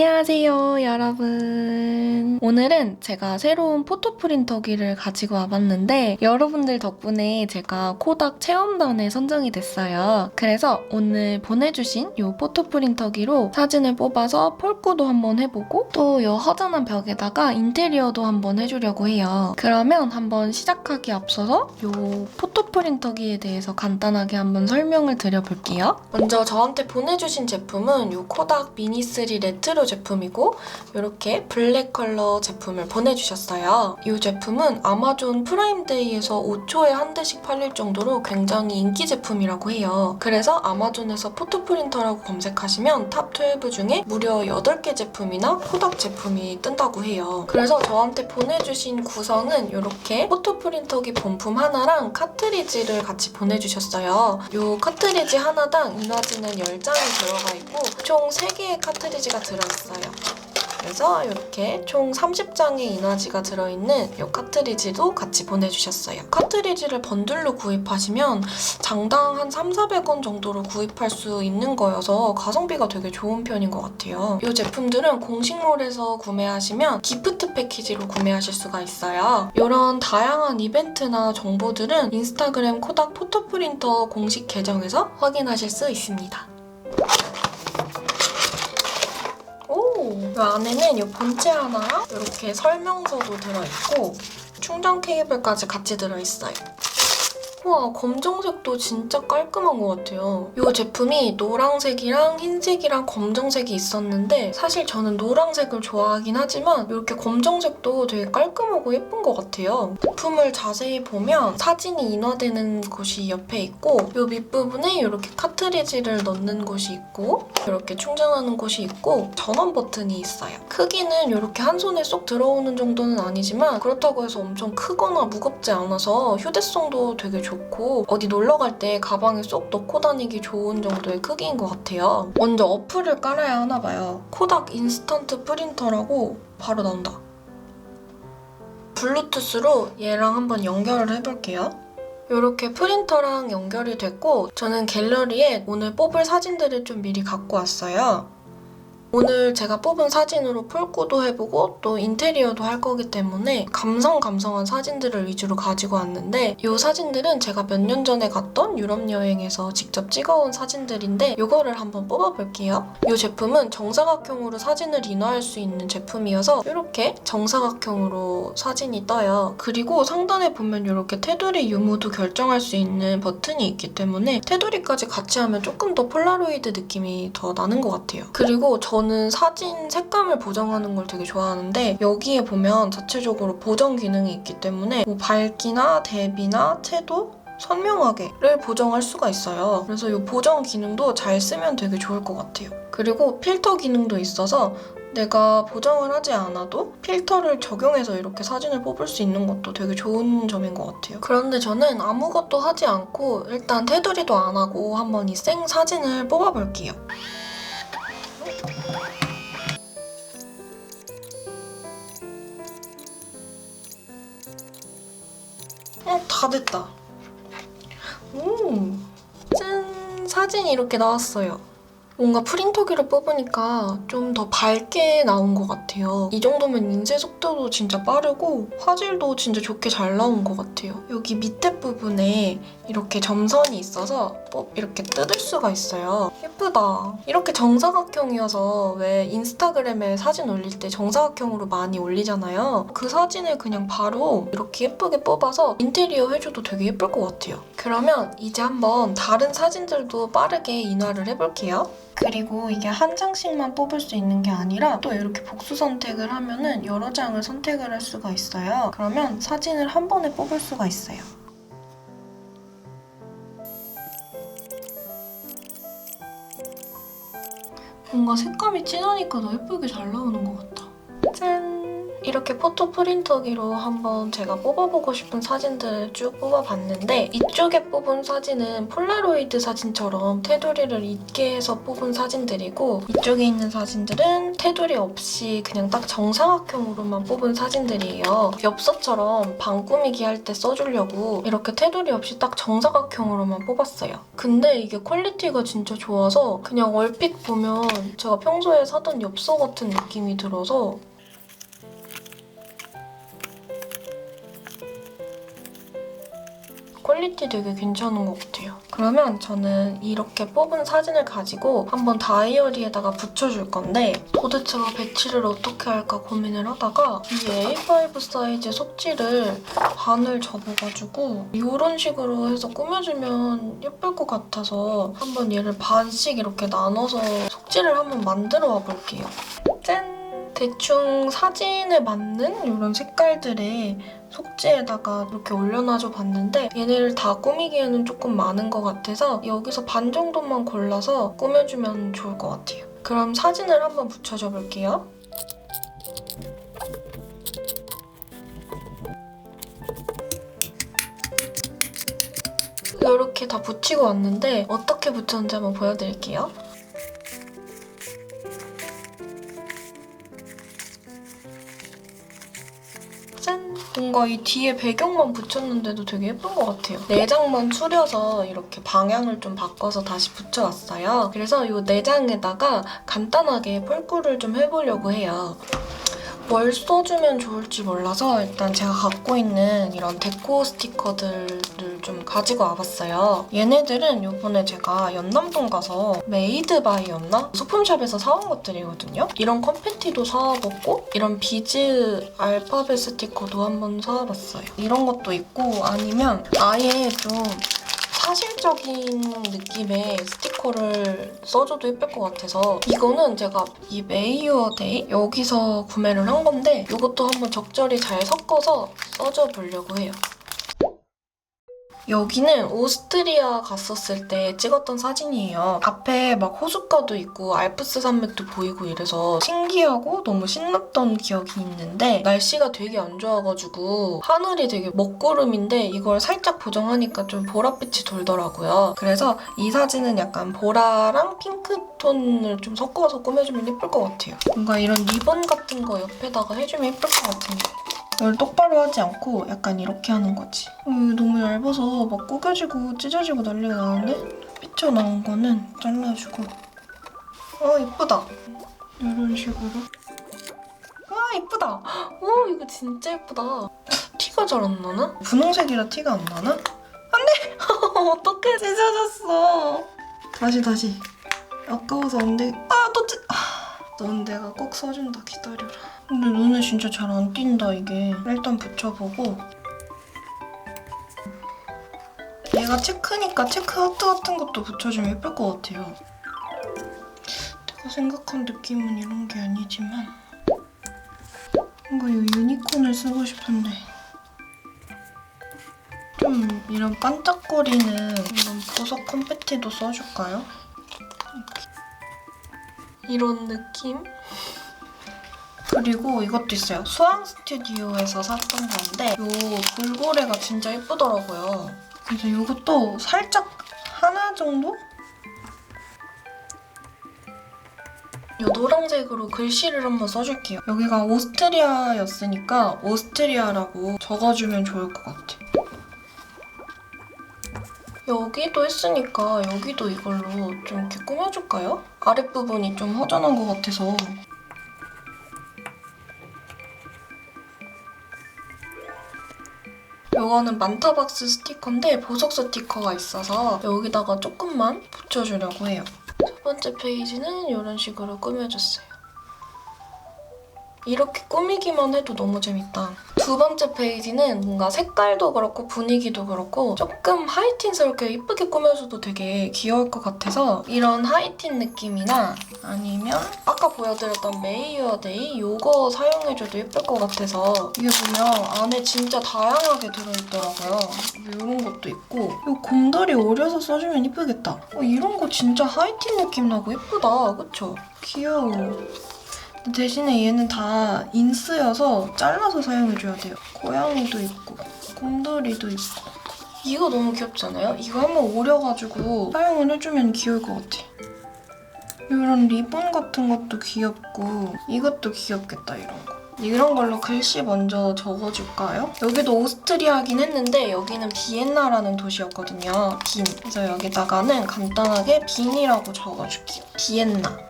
안녕하세요, 여러분. 오늘은 제가 새로운 포토 프린터기를 가지고 와봤는데 여러분들 덕분에 제가 코닥 체험단에 선정이 됐어요. 그래서 오늘 보내주신 이 포토 프린터기로 사진을 뽑아서 폴꾸도 한번 해보고 또 이 허전한 벽에다가 인테리어도 한번 해주려고 해요. 그러면 한번 시작하기 앞서서 이 포토 프린터기에 대해서 간단하게 한번 설명을 드려볼게요. 먼저 저한테 보내주신 제품은 이 코닥 미니3 레트로 제품이고 이렇게 블랙 컬러 제품을 보내주셨어요. 이 제품은 아마존 프라임데이에서 5초에 한 대씩 팔릴 정도로 굉장히 인기 제품이라고 해요. 그래서 아마존에서 포토 프린터라고 검색하시면 탑12 중에 무려 8개 제품이나 코닥 제품이 뜬다고 해요. 그래서 저한테 보내주신 구성은 이렇게 포토 프린터기 본품 하나랑 카트리지를 같이 보내주셨어요. 이 카트리지 하나당 인화지는 10장이 들어가 있고 총 3개의 카트리지가 들어있어요. 그래서 이렇게 총 30장의 인화지가 들어있는 이 카트리지도 같이 보내주셨어요. 카트리지를 번들로 구입하시면 장당 한 3, 400원 정도로 구입할 수 있는 거여서 가성비가 되게 좋은 편인 것 같아요. 이 제품들은 공식몰에서 구매하시면 기프트 패키지로 구매하실 수가 있어요. 이런 다양한 이벤트나 정보들은 인스타그램 코닥 포토프린터 공식 계정에서 확인하실 수 있습니다. 오, 이 안에는 이 본체 하나랑 이렇게 설명서도 들어있고 충전 케이블까지 같이 들어있어요. 우와, 검정색도 진짜 깔끔한 것 같아요. 이 제품이 노란색이랑 흰색이랑 검정색이 있었는데 사실 저는 노란색을 좋아하긴 하지만 이렇게 검정색도 되게 깔끔하고 예쁜 것 같아요. 제품을 자세히 보면 사진이 인화되는 곳이 옆에 있고 이 밑부분에 이렇게 카트리지를 넣는 곳이 있고 이렇게 충전하는 곳이 있고 전원 버튼이 있어요. 크기는 이렇게 한 손에 쏙 들어오는 정도는 아니지만 그렇다고 해서 엄청 크거나 무겁지 않아서 휴대성도 되게 좋고 어디 놀러 갈 때 가방에 쏙 넣고 다니기 좋은 정도의 크기인 것 같아요. 먼저 어플을 깔아야 하나 봐요. 코닥 인스턴트 프린터라고 바로 나온다. 블루투스로 얘랑 한번 연결을 해볼게요. 이렇게 프린터랑 연결이 됐고 저는 갤러리에 오늘 뽑을 사진들을 좀 미리 갖고 왔어요. 오늘 제가 뽑은 사진으로 폴꾸도 해보고 또 인테리어도 할 거기 때문에 감성 감성한 사진들을 위주로 가지고 왔는데 이 사진들은 제가 몇 년 전에 갔던 유럽 여행에서 직접 찍어온 사진들인데 이거를 한번 뽑아볼게요. 이 제품은 정사각형으로 사진을 인화할 수 있는 제품이어서 이렇게 정사각형으로 사진이 떠요. 그리고 상단에 보면 이렇게 테두리 유무도 결정할 수 있는 버튼이 있기 때문에 테두리까지 같이 하면 조금 더 폴라로이드 느낌이 더 나는 것 같아요. 그리고 저는 사진 색감을 보정하는 걸 되게 좋아하는데 여기에 보면 자체적으로 보정 기능이 있기 때문에 뭐 밝기나 대비나 채도 선명하게를 보정할 수가 있어요. 그래서 이 보정 기능도 잘 쓰면 되게 좋을 것 같아요. 그리고 필터 기능도 있어서 내가 보정을 하지 않아도 필터를 적용해서 이렇게 사진을 뽑을 수 있는 것도 되게 좋은 점인 것 같아요. 그런데 저는 아무것도 하지 않고 일단 테두리도 안 하고 한번 이 생 사진을 뽑아볼게요. 어, 다 됐다. 오, 짠! 사진이 이렇게 나왔어요. 뭔가 프린터기로 뽑으니까 좀 더 밝게 나온 것 같아요. 이 정도면 인쇄 속도도 진짜 빠르고 화질도 진짜 좋게 잘 나온 것 같아요. 여기 밑에 부분에 이렇게 점선이 있어서 뭐 이렇게 뜯을 수가 있어요. 예쁘다. 이렇게 정사각형이어서 왜 인스타그램에 사진 올릴 때 정사각형으로 많이 올리잖아요. 그 사진을 그냥 바로 이렇게 예쁘게 뽑아서 인테리어 해줘도 되게 예쁠 것 같아요. 그러면 이제 한번 다른 사진들도 빠르게 인화를 해볼게요. 그리고 이게 한 장씩만 뽑을 수 있는 게 아니라 또 이렇게 복수 선택을 하면은 여러 장을 선택을 할 수가 있어요. 그러면 사진을 한 번에 뽑을 수가 있어요. 뭔가 색감이 진하니까 더 예쁘게 잘 나오는 것 같아. 짠! 이렇게 포토 프린터기로 한번 제가 뽑아보고 싶은 사진들을 쭉 뽑아봤는데 이쪽에 뽑은 사진은 폴라로이드 사진처럼 테두리를 있게 해서 뽑은 사진들이고 이쪽에 있는 사진들은 테두리 없이 그냥 딱 정사각형으로만 뽑은 사진들이에요. 엽서처럼 방 꾸미기 할 때 써주려고 이렇게 테두리 없이 딱 정사각형으로만 뽑았어요. 근데 이게 퀄리티가 진짜 좋아서 그냥 얼핏 보면 제가 평소에 사던 엽서 같은 느낌이 들어서 퀄리티 되게 괜찮은 것 같아요. 그러면 저는 이렇게 뽑은 사진을 가지고 한번 다이어리에다가 붙여줄 건데 도대체가 배치를 어떻게 할까 고민을 하다가 이 A5 사이즈 속지를 반을 접어가지고 이런 식으로 해서 꾸며주면 예쁠 것 같아서 한번 얘를 반씩 이렇게 나눠서 속지를 한번 만들어 와 볼게요. 짠! 대충 사진에 맞는 이런 색깔들의 속지에다가 이렇게 올려놔줘 봤는데 얘네를 다 꾸미기에는 조금 많은 것 같아서 여기서 반 정도만 골라서 꾸며주면 좋을 것 같아요. 그럼 사진을 한번 붙여줘 볼게요. 이렇게 다 붙이고 왔는데 어떻게 붙였는지 한번 보여드릴게요. 뭔가 이 뒤에 배경만 붙였는데도 되게 예쁜 것 같아요. 내장만 추려서 이렇게 방향을 좀 바꿔서 다시 붙여왔어요. 그래서 이 내장에다가 간단하게 펄꾸를 좀 해보려고 해요. 뭘 써주면 좋을지 몰라서 일단 제가 갖고 있는 이런 데코 스티커들을 좀 가지고 와봤어요. 얘네들은 이번에 제가 연남동 가서 메이드 바이였나? 소품샵에서 사온 것들이거든요. 이런 컴패티도 사와봤고 이런 비즈 알파벳 스티커도 한번 사와봤어요. 이런 것도 있고 아니면 아예 좀 사실적인 느낌의 스티커를 써줘도 예쁠 것 같아서 이거는 제가 이 메이어데이 여기서 구매를 한 건데 이것도 한번 적절히 잘 섞어서 써줘 보려고 해요. 여기는 오스트리아 갔었을 때 찍었던 사진이에요. 앞에 막 호숫가도 있고 알프스 산맥도 보이고 이래서 신기하고 너무 신났던 기억이 있는데 날씨가 되게 안 좋아가지고 하늘이 되게 먹구름인데 이걸 살짝 보정하니까 좀 보랏빛이 돌더라고요. 그래서 이 사진은 약간 보라랑 핑크톤을 좀 섞어서 꾸며주면 예쁠 것 같아요. 뭔가 이런 리본 같은 거 옆에다가 해주면 예쁠 것 같은데. 이걸 똑바로 하지 않고 약간 이렇게 하는 거지. 어, 너무 얇아서 막 구겨지고 찢어지고 난리가 나는데 삐쳐나온 거는 잘라주고. 어 이쁘다. 이런 식으로. 와 이쁘다. 와 이거 진짜 예쁘다. 티가 잘 안 나나? 분홍색이라 티가 안 나나? 안돼. 어떡해 찢어졌어. 다시 다시. 아까워서 안 돼. 아또 찢. 아, 넌 내가 꼭 써준다 기다려라. 근데 눈에 진짜 잘 안 띈다 이게. 일단 붙여보고. 얘가 체크니까 체크 하트 같은 것도 붙여주면 예쁠 것 같아요. 내가 생각한 느낌은 이런 게 아니지만 뭔가 이 유니콘을 쓰고 싶은데 좀 이런 반짝거리는 이런 보석 컴패티도 써줄까요? 이런 느낌? 그리고 이것도 있어요. 수왕 스튜디오에서 샀던 건데 이 돌고래가 진짜 예쁘더라고요. 그래서 이것도 살짝 하나 정도? 이 노란색으로 글씨를 한번 써줄게요. 여기가 오스트리아였으니까 오스트리아라고 적어주면 좋을 것 같아. 여기도 했으니까 여기도 이걸로 좀 이렇게 꾸며줄까요? 아랫부분이 좀 허전한 것 같아서 이거는 만타박스 스티커인데 보석 스티커가 있어서 여기다가 조금만 붙여주려고 해요. 첫 번째 페이지는 이런 식으로 꾸며줬어요. 이렇게 꾸미기만 해도 너무 재밌다. 두 번째 페이지는 뭔가 색깔도 그렇고 분위기도 그렇고 조금 하이틴스럽게 이쁘게 꾸며줘도 되게 귀여울 것 같아서 이런 하이틴 느낌이나 아니면 아까 보여드렸던 메이어데이 이거 사용해줘도 예쁠 것 같아서 이게 보면 안에 진짜 다양하게 들어있더라고요. 이런 것도 있고 이 곰돌이 오려서 써주면 이쁘겠다. 어, 이런 거 진짜 하이틴 느낌 나고 예쁘다. 그쵸? 귀여워. 대신에 얘는 다 인스여서 잘라서 사용해줘야 돼요. 고양이도 있고 곰돌이도 있고 이거 너무 귀엽잖아요? 이거 한번 오려가지고 사용을 해주면 귀여울 것 같아. 이런 리본 같은 것도 귀엽고 이것도 귀엽겠다 이런 거. 이런 걸로 글씨 먼저 적어줄까요? 여기도 오스트리아긴 했는데 여기는 비엔나라는 도시였거든요. 빈. 그래서 여기다가는 간단하게 빈이라고 적어줄게요. 비엔나.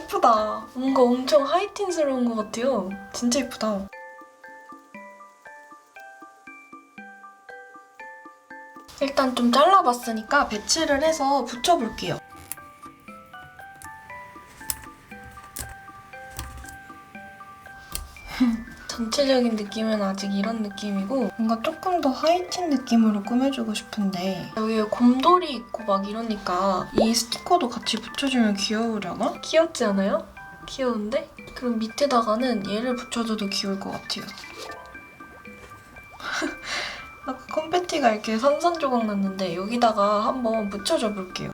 예쁘다. 뭔가 엄청 하이틴스러운 것 같아요. 진짜 예쁘다. 일단 좀 잘라봤으니까 배치를 해서 붙여볼게요. 전체적인 느낌은 아직 이런 느낌이고 뭔가 조금 더 하이틴 느낌으로 꾸며주고 싶은데 여기에 곰돌이 있고 막 이러니까 이 스티커도 같이 붙여주면 귀여우려나? 귀엽지 않아요? 귀여운데? 그럼 밑에다가는 얘를 붙여줘도 귀여울 것 같아요. 아까 컴패티가 이렇게 산산조각 났는데 여기다가 한번 붙여줘 볼게요.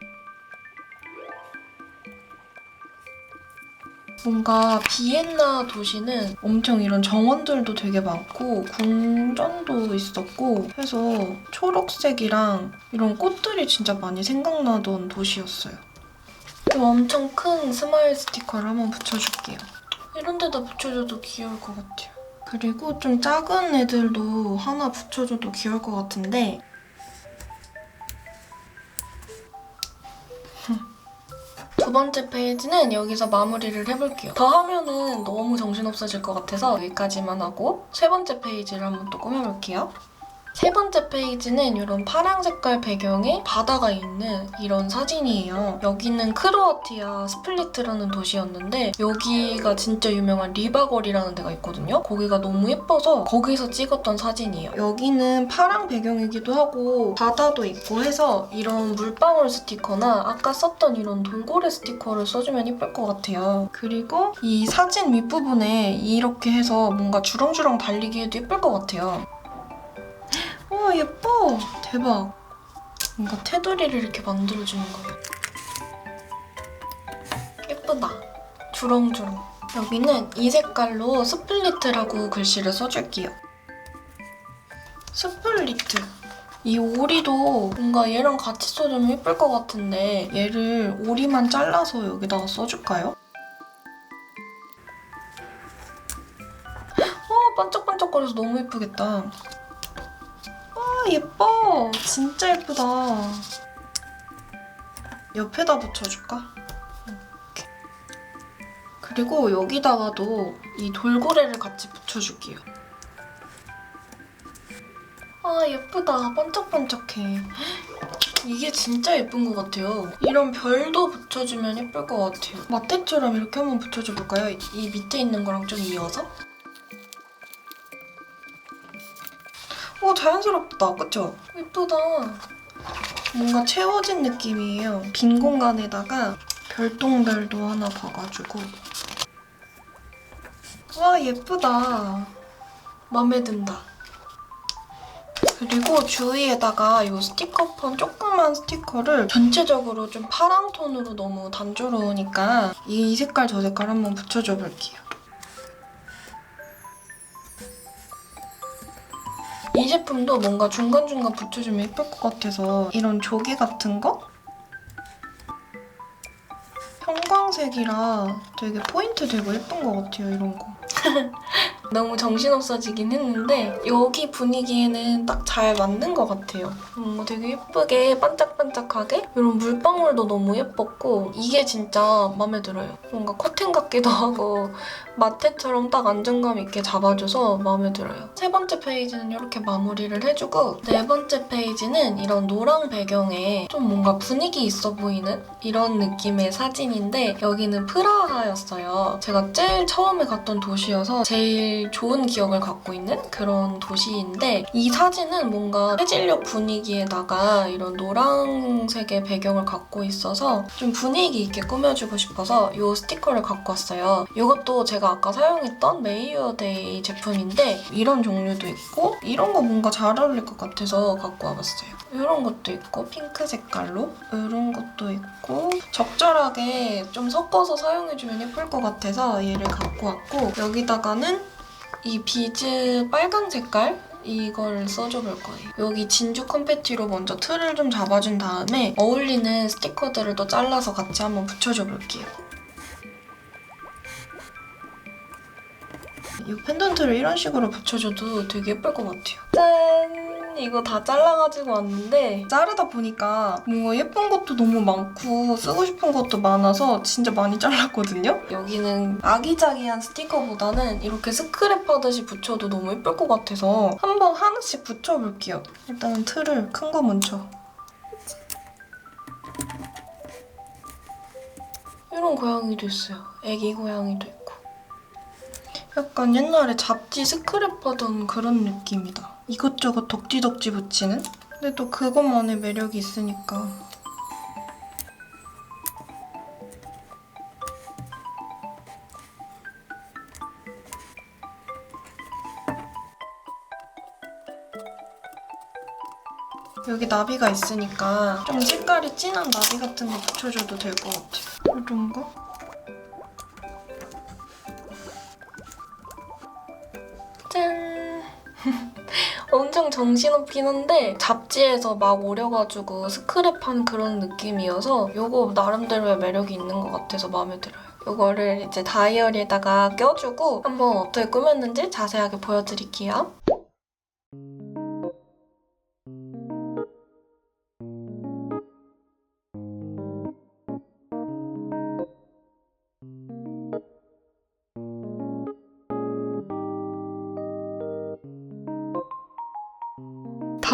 뭔가 비엔나 도시는 엄청 이런 정원들도 되게 많고 궁전도 있었고 해서 초록색이랑 이런 꽃들이 진짜 많이 생각나던 도시였어요. 좀 엄청 큰 스마일 스티커를 한번 붙여줄게요. 이런 데다 붙여줘도 귀여울 것 같아요. 그리고 좀 작은 애들도 하나 붙여줘도 귀여울 것 같은데 두 번째 페이지는 여기서 마무리를 해볼게요. 더 하면은 너무 정신없어질 것 같아서 여기까지만 하고 세 번째 페이지를 한번 또 꾸며볼게요. 세 번째 페이지는 이런 파랑 색깔 배경에 바다가 있는 이런 사진이에요. 여기는 크로아티아 스플리트라는 도시였는데 여기가 진짜 유명한 리바거리라는 데가 있거든요. 거기가 너무 예뻐서 거기서 찍었던 사진이에요. 여기는 파랑 배경이기도 하고 바다도 있고 해서 이런 물방울 스티커나 아까 썼던 이런 돌고래 스티커를 써주면 예쁠 것 같아요. 그리고 이 사진 윗부분에 이렇게 해서 뭔가 주렁주렁 달리기 해도 예쁠 것 같아요. 와 예뻐. 대박. 뭔가 테두리를 이렇게 만들어주는 거예요 예쁘다. 주렁주렁. 여기는 이 색깔로 스플리트라고 글씨를 써줄게요. 스플리트 이 오리도 뭔가 얘랑 같이 써주면 예쁠 것 같은데 얘를 오리만 잘라서 여기다가 써줄까요? 어 반짝반짝거려서 너무 예쁘겠다. 아, 예뻐. 진짜 예쁘다. 옆에다 붙여줄까? 그리고 여기다가도 이 돌고래를 같이 붙여줄게요. 아, 예쁘다. 반짝반짝해. 이게 진짜 예쁜 것 같아요. 이런 별도 붙여주면 예쁠 것 같아요. 마테처럼 이렇게 한번 붙여줘볼까요? 이- 이 밑에 있는 거랑 좀 이어서? 자연스럽다 그쵸? 예쁘다. 뭔가 채워진 느낌이에요. 빈 공간에다가 별똥별도 하나 봐가지고. 와 예쁘다. 맘에 든다. 그리고 주위에다가 이 스티커폰 조그만 스티커를 전체적으로 좀 파랑 톤으로 너무 단조로우니까 이 색깔 저 색깔 한번 붙여줘 볼게요 제품도 뭔가 중간중간 붙여주면 예쁠 것 같아서 이런 조개 같은 거? 형광색이라 되게 포인트 되고 예쁜 것 같아요, 이런 거. 너무 정신없어지긴 했는데 여기 분위기에는 딱 잘 맞는 것 같아요. 뭔가 되게 예쁘게 반짝반짝하게 이런 물방울도 너무 예뻤고 이게 진짜 마음에 들어요. 뭔가 커튼 같기도 하고 마테처럼 딱 안정감 있게 잡아줘서 마음에 들어요. 세 번째 페이지는 이렇게 마무리를 해주고 네 번째 페이지는 이런 노랑 배경에 좀 뭔가 분위기 있어 보이는 이런 느낌의 사진인데 여기는 프라하였어요. 제가 제일 처음에 갔던 도시여서 제일 제일 좋은 기억을 갖고 있는 그런 도시인데 이 사진은 뭔가 해질녘 분위기에다가 이런 노란색의 배경을 갖고 있어서 좀 분위기 있게 꾸며주고 싶어서 이 스티커를 갖고 왔어요. 이것도 제가 아까 사용했던 메이어데이 제품인데 이런 종류도 있고 이런 거 뭔가 잘 어울릴 것 같아서 갖고 와봤어요. 이런 것도 있고 핑크 색깔로 이런 것도 있고 적절하게 좀 섞어서 사용해주면 예쁠 것 같아서 얘를 갖고 왔고 여기다가는 이 비즈 빨강 색깔 이걸 써줘 볼 거예요. 여기 진주 컴패티로 먼저 틀을 좀 잡아준 다음에 어울리는 스티커들을 또 잘라서 같이 한번 붙여줘 볼게요. 이 펜던트를 이런 식으로 붙여줘도 되게 예쁠 것 같아요. 짠! 이거 다 잘라가지고 왔는데 자르다 보니까 뭔가 예쁜 것도 너무 많고 쓰고 싶은 것도 많아서 진짜 많이 잘랐거든요? 여기는 아기자기한 스티커보다는 이렇게 스크랩 하듯이 붙여도 너무 예쁠 것 같아서 한번 하나씩 붙여볼게요. 일단은 틀을 큰 거 먼저. 이런 고양이도 있어요. 애기 고양이도 있고. 약간 옛날에 잡지 스크랩 하던 그런 느낌이다. 이것저것 덕지덕지 붙이는? 근데 또 그것만의 매력이 있으니까. 여기 나비가 있으니까 좀 색깔이 진한 나비 같은 거 붙여줘도 될 것 같아요. 이런 거? 정신없긴 한데 잡지에서 막 오려가지고 스크랩한 그런 느낌이어서 이거 나름대로의 매력이 있는 것 같아서 마음에 들어요. 이거를 이제 다이어리에다가 껴주고 한번 어떻게 꾸몄는지 자세하게 보여드릴게요.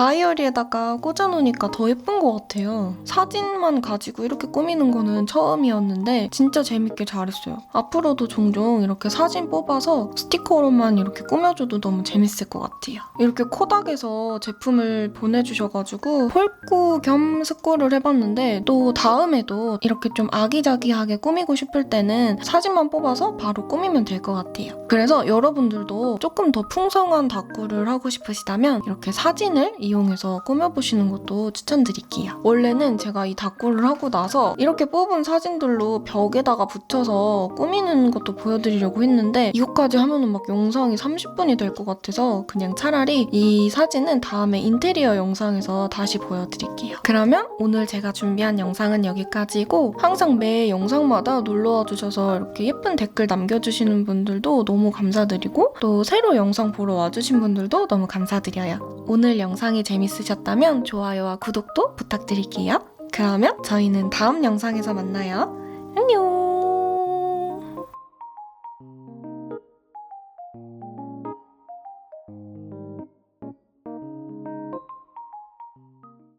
다이어리에다가 꽂아놓으니까 더 예쁜 것 같아요. 사진만 가지고 이렇게 꾸미는 거는 처음이었는데 진짜 재밌게 잘했어요. 앞으로도 종종 이렇게 사진 뽑아서 스티커로만 이렇게 꾸며줘도 너무 재밌을 것 같아요. 이렇게 코닥에서 제품을 보내주셔가지고 폴꾸 겸 스코를 해봤는데 또 다음에도 이렇게 좀 아기자기하게 꾸미고 싶을 때는 사진만 뽑아서 바로 꾸미면 될 것 같아요. 그래서 여러분들도 조금 더 풍성한 다꾸를 하고 싶으시다면 이렇게 사진을 이 용해서 꾸며보시는 것도 추천드릴게요. 원래는 제가 이 다꾸를 하고 나서 이렇게 뽑은 사진들로 벽에다가 붙여서 꾸미는 것도 보여드리려고 했는데 이것까지 하면은 막 영상이 30분이 될 것 같아서 그냥 차라리 이 사진은 다음에 인테리어 영상에서 다시 보여드릴게요. 그러면 오늘 제가 준비한 영상은 여기까지고 항상 매 영상마다 놀러와 주셔서 이렇게 예쁜 댓글 남겨주시는 분들도 너무 감사드리고 또 새로 영상 보러 와주신 분들도 너무 감사드려요. 오늘 영상이 재밌으셨다면 좋아요와 구독도 부탁드릴게요. 그러면 저희는 다음 영상에서 만나요. 안녕!